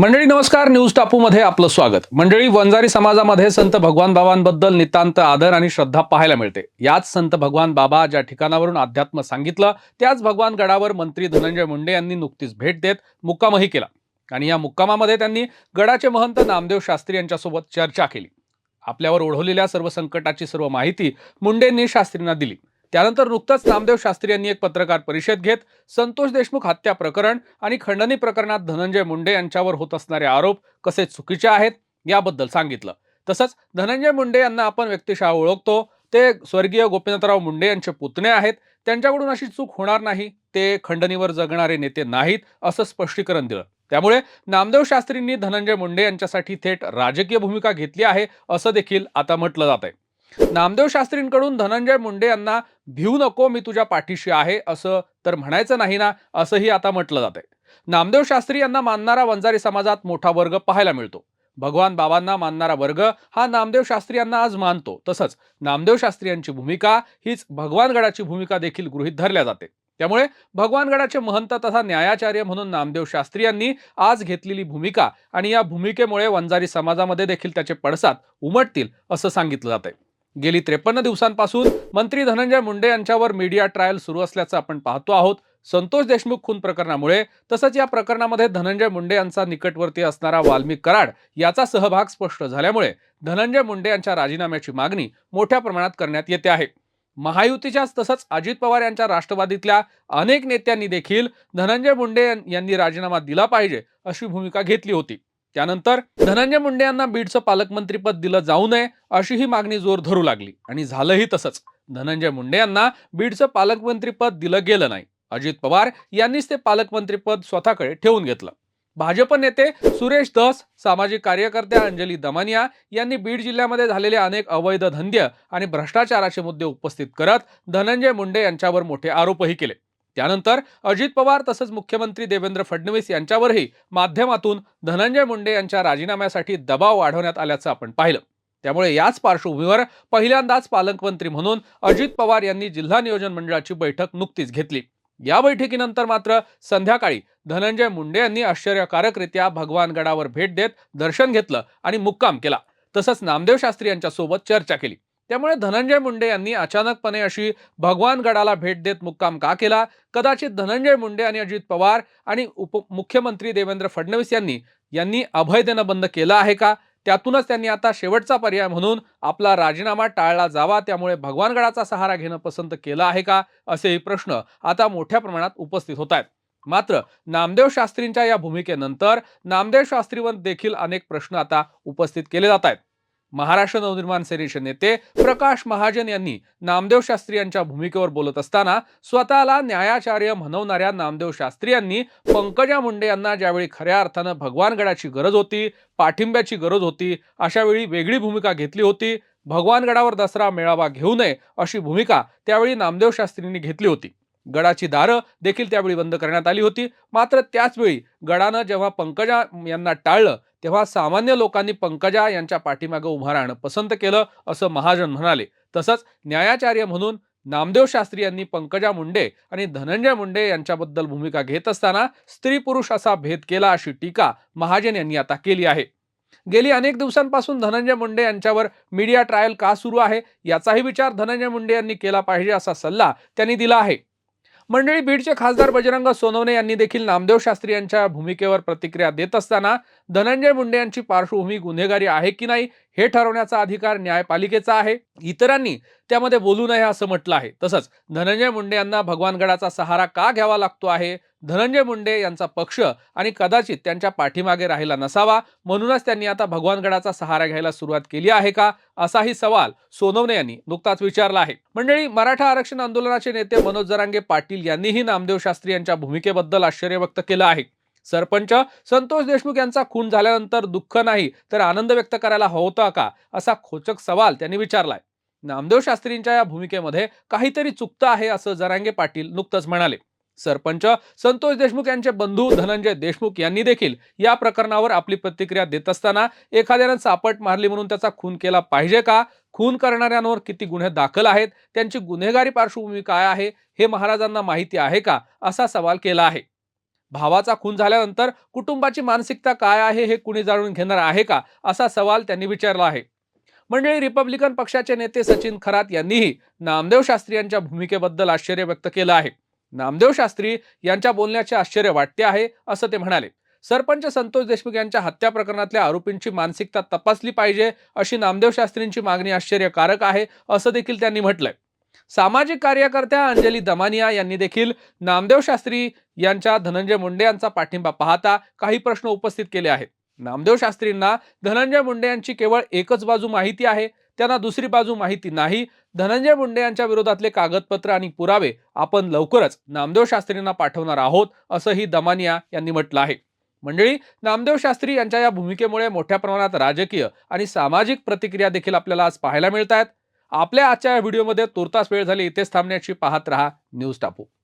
मंडळी नमस्कार. न्यूज टापूमध्ये आपलं स्वागत. मंडळी वंजारी समाजामध्ये संत भगवान बाबांबद्दल नितांत आदर आणि श्रद्धा पाहायला मिळते. याच संत भगवान बाबा ज्या ठिकाणावरून अध्यात्म सांगितलं त्याच भगवान गडावर मंत्री धनंजय मुंडे यांनी नुकतीच भेट देत मुक्कामही केला. आणि या मुक्कामामध्ये त्यांनी गडाचे महंत नामदेव शास्त्री यांच्यासोबत चर्चा केली. आपल्यावर ओढवलेल्या सर्व संकटाची सर्व माहिती मुंडेंनी शास्त्रींना दिली. त्यानंतर नुकताच नामदेव शास्त्री यांनी एक पत्रकार परिषद घेत संतोष देशमुख हत्या प्रकरण आणि खंडणी प्रकरणात धनंजय मुंडे यांच्यावर होत असणारे आरोप कसे चुकीचे आहेत याबद्दल सांगितलं. तसंच धनंजय मुंडे यांना आपण व्यक्तिशः ओळखतो. ते स्वर्गीय गोपीनाथराव मुंडे यांचे पुतणे आहेत. त्यांच्याकडून अशी चूक होणार नाही. ते खंडणीवर जगणारे नेते नाहीत असं स्पष्टीकरण दिलं. त्यामुळे नामदेव शास्त्रींनी धनंजय मुंडे यांच्यासाठी थेट राजकीय भूमिका घेतली आहे असं देखील आता म्हटलं जात आहे नामदेव शास्त्रींकडून धनंजय मुंडे यांना भिऊ नको मी तुझ्या पाठीशी आहे असं तर म्हणायचं नाही ना असंही आता म्हटलं जात आहे नामदेव शास्त्री यांना मानणारा वंजारी समाजात मोठा वर्ग पाहायला मिळतो. भगवान बाबांना मानणारा वर्ग हा नामदेव शास्त्री यांना आज मानतो. तसंच नामदेव शास्त्री यांची भूमिका हीच भगवानगडाची भूमिका देखील गृहीत धरल्या जाते. त्यामुळे भगवानगडाचे महंत तथा न्यायाचार्य म्हणून नामदेव शास्त्री यांनी आज घेतलेली भूमिका आणि या भूमिकेमुळे वंजारी समाजामध्ये देखील त्याचे पडसाद उमटतील असं सांगितलं जात आहे गेली त्रेपन्न दिवसांपासून मंत्री धनंजय मुंडे यांच्यावर मीडिया ट्रायल सुरू असल्याचं आपण पाहतो आहोत. संतोष देशमुख खून प्रकरणामुळे तसंच या प्रकरणामध्ये धनंजय मुंडे यांचा निकटवर्ती असणारा वाल्मिक कराड याचा सहभाग स्पष्ट झाल्यामुळे धनंजय मुंडे यांच्या राजीनाम्याची मागणी मोठ्या प्रमाणात करण्यात येते आहे. महायुतीच्याच तसंच अजित पवार यांच्या राष्ट्रवादीतल्या अनेक नेत्यांनी देखील धनंजय मुंडे यांनी राजीनामा दिला पाहिजे अशी भूमिका घेतली होती. त्यानंतर धनंजय मुंडे यांना बीडचं पालकमंत्रीपद दिलं जाऊ नये अशी ही मागणी जोर धरू लागली. आणि झालंही तसंच. धनंजय मुंडे यांना बीडचं पालकमंत्रीपद दिलं गेलं नाही. अजित पवार यांनीच ते पालकमंत्रीपद स्वतःकडे ठेवून घेतलं. भाजप नेते सुरेश धस सामाजिक कार्यकर्त्या अंजली दमानिया यांनी बीड जिल्ह्यामध्ये झालेले अनेक अवैध धंद्य आणि भ्रष्टाचाराचे मुद्दे उपस्थित करत धनंजय मुंडे यांच्यावर मोठे आरोपही केले. त्यानंतर अजित पवार तसंच मुख्यमंत्री देवेंद्र फडणवीस यांच्यावरही माध्यमातून धनंजय मुंडे यांच्या राजीनाम्यासाठी दबाव वाढवण्यात आल्याचं आपण पाहिलं. त्यामुळे याच पार्श्वभूमीवर पहिल्यांदाच पालकमंत्री म्हणून अजित पवार यांनी जिल्हा नियोजन मंडळाची बैठक नुकतीच घेतली. या बैठकीनंतर मात्र संध्याकाळी धनंजय मुंडे यांनी आश्चर्यकारकरित्या भगवान गडावर भेट देत दर्शन घेतलं आणि मुक्काम केला. तसंच नामदेव शास्त्री यांच्यासोबत चर्चा केली. त्यामुळे धनंजय मुंडे यांनी अचानकपणे अशी भगवानगडाला भेट देत मुक्काम का केला? कदाचित धनंजय मुंडे आणि अजित पवार आणि उपमुख्यमंत्री देवेंद्र फडणवीस यांनी यांनी अभय देणं बंद केलं आहे का? त्यातूनच त्यांनी आता शेवटचा पर्याय म्हणून आपला राजीनामा टाळला जावा त्यामुळे भगवानगडाचा सहारा घेणं पसंत केलं आहे का? असेही प्रश्न आता मोठ्या प्रमाणात उपस्थित होत आहेत. मात्र नामदेव शास्त्रींच्या या भूमिकेनंतर नामदेव शास्त्रीवर देखील अनेक प्रश्न आता उपस्थित केले जात आहेत. महाराष्ट्र नवनिर्माण सेनेचे नेते प्रकाश महाजन यांनी नामदेव शास्त्री यांच्या भूमिकेवर बोलत असताना स्वतःला न्यायाचार्य म्हणवणाऱ्या नामदेव शास्त्री यांनी पंकजा मुंडे यांना ज्यावेळी खऱ्या अर्थानं भगवानगडाची गरज होती पाठिंब्याची गरज होती अशावेळी वेगळी भूमिका घेतली होती भगवानगडावर दसरा मेळावा घेऊ नये अशी भूमिका त्यावेळी नामदेव शास्त्रींनी घेतली होती. गडाची दारं देखील त्यावेळी बंद करण्यात आली होती. मात्र त्याचवेळी गडानं जेव्हा पंकजा यांना टाळलं तेव्हा सामान्य लोकांनी पंकजा यांच्या पाठीमागे उभं राहणं पसंत केलं असं महाजन म्हणाले. तसंच न्यायाचार्य म्हणून नामदेव शास्त्री यांनी पंकजा मुंडे आणि धनंजय मुंडे यांच्याबद्दल भूमिका घेत असताना स्त्री पुरुष असा भेद केला अशी टीका महाजन यांनी आता केली आहे. गेली अनेक दिवसांपासून धनंजय मुंडे यांच्यावर मीडिया ट्रायल का सुरू आहे याचाही विचार धनंजय मुंडे यांनी केला पाहिजे असा सल्ला त्यांनी दिला आहे. मंडळी बीडचे खासदार बजरंग सोनवणे यांनी देखील नामदेव शास्त्री यांच्या भूमिकेवर प्रतिक्रिया देत असताना धनंजय मुंडे यांची पार्श्वभूमी गुन्हेगारी आहे की नाही हे ठरवण्याचा अधिकार न्यायपालिकेचा आहे. इतरांनी त्यामध्ये बोलू नये असं म्हटलं आहे. तसंच धनंजय मुंडे यांना भगवानगडाचा सहारा का घ्यावा लागतो आहे? धनंजय मुंडे यांचा पक्ष आणि कदाचित त्यांच्या पाठीमागे राहिला नसावा म्हणूनच त्यांनी आता भगवानगडाचा सहारा घ्यायला सुरुवात केली आहे का असाही सवाल सोनवणे यांनी नुकताच विचारला आहे. मंडळी मराठा आरक्षण आंदोलनाचे नेते मनोज जरांगे पाटील यांनीही नामदेव शास्त्री यांच्या भूमिकेबद्दल आश्चर्य व्यक्त केलं आहे. सरपंच संतोष देशमुख यांचा खून झाल्यानंतर दुःख नाही तर आनंद व्यक्त करायला होता का असा खोचक सवाल त्यांनी विचारलाय. नामदेव शास्त्रींच्या या भूमिकेमध्ये काहीतरी चुकतं आहे असं जरांगे पाटील नुकतंच म्हणाले. सरपंच संतोष देशमुख यांचे बंधू धनंजय देशमुख यांनी देखील या प्रकरणावर आपली प्रतिक्रिया देत असताना एखाद्यानं चापट मारली म्हणून त्याचा खून केला पाहिजे का? खून करणाऱ्यांवर किती गुन्हे दाखल आहेत? त्यांची गुन्हेगारी पार्श्वभूमी काय आहे? हे महाराजांना माहिती आहे का? असा सवाल केला आहे. भावाचा खून झाल्यानंतर कुटुंबाची मानसिकता काय आहे हे कुणी जाणून घेणार आहे का? असा सवाल त्यांनी विचारला आहे. मंडळी रिपब्लिकन पक्षाचे नेते सचिन खरात यांनीही नामदेव शास्त्री यांच्या भूमिकेबद्दल आश्चर्य व्यक्त केलं आहे. नामदेव शास्त्री यांच्या बोलण्याचे आश्चर्य वाटते आहे असं ते म्हणाले. सरपंच संतोष देशमुख यांच्या हत्या प्रकरणातल्या आरोपींची मानसिकता तपासली पाहिजे अशी नामदेव शास्त्रींची मागणी आश्चर्यकारक आहे असं देखील त्यांनी म्हटलंय. सामाजिक कार्यकर्त्या अंजली दमानिया यांनी देखील नामदेव शास्त्री यांच्या धनंजय मुंडे यांचा पाठिंबा पाहता काही प्रश्न उपस्थित केले आहेत. नामदेव शास्त्रींना धनंजय मुंडे यांची केवळ एकच बाजू माहिती आहे त्यांना दुसरी बाजू माहिती नाही. धनंजय मुंडे यांच्या विरोधातले कागदपत्र आणि पुरावे आपण लवकरच नामदेव शास्त्रींना पाठवणार आहोत असंही दमानिया यांनी म्हटलं आहे. मंडळी नामदेव शास्त्री यांच्या या भूमिकेमुळे मोठ्या प्रमाणात राजकीय आणि सामाजिक प्रतिक्रिया देखील आपल्याला आज पाहायला मिळत आहेत आपल्या आजच्या या व्हिडिओमध्ये तुर्तास वेळ झाली इथेच थांबण्याची पाहत रहा न्यूज टापू.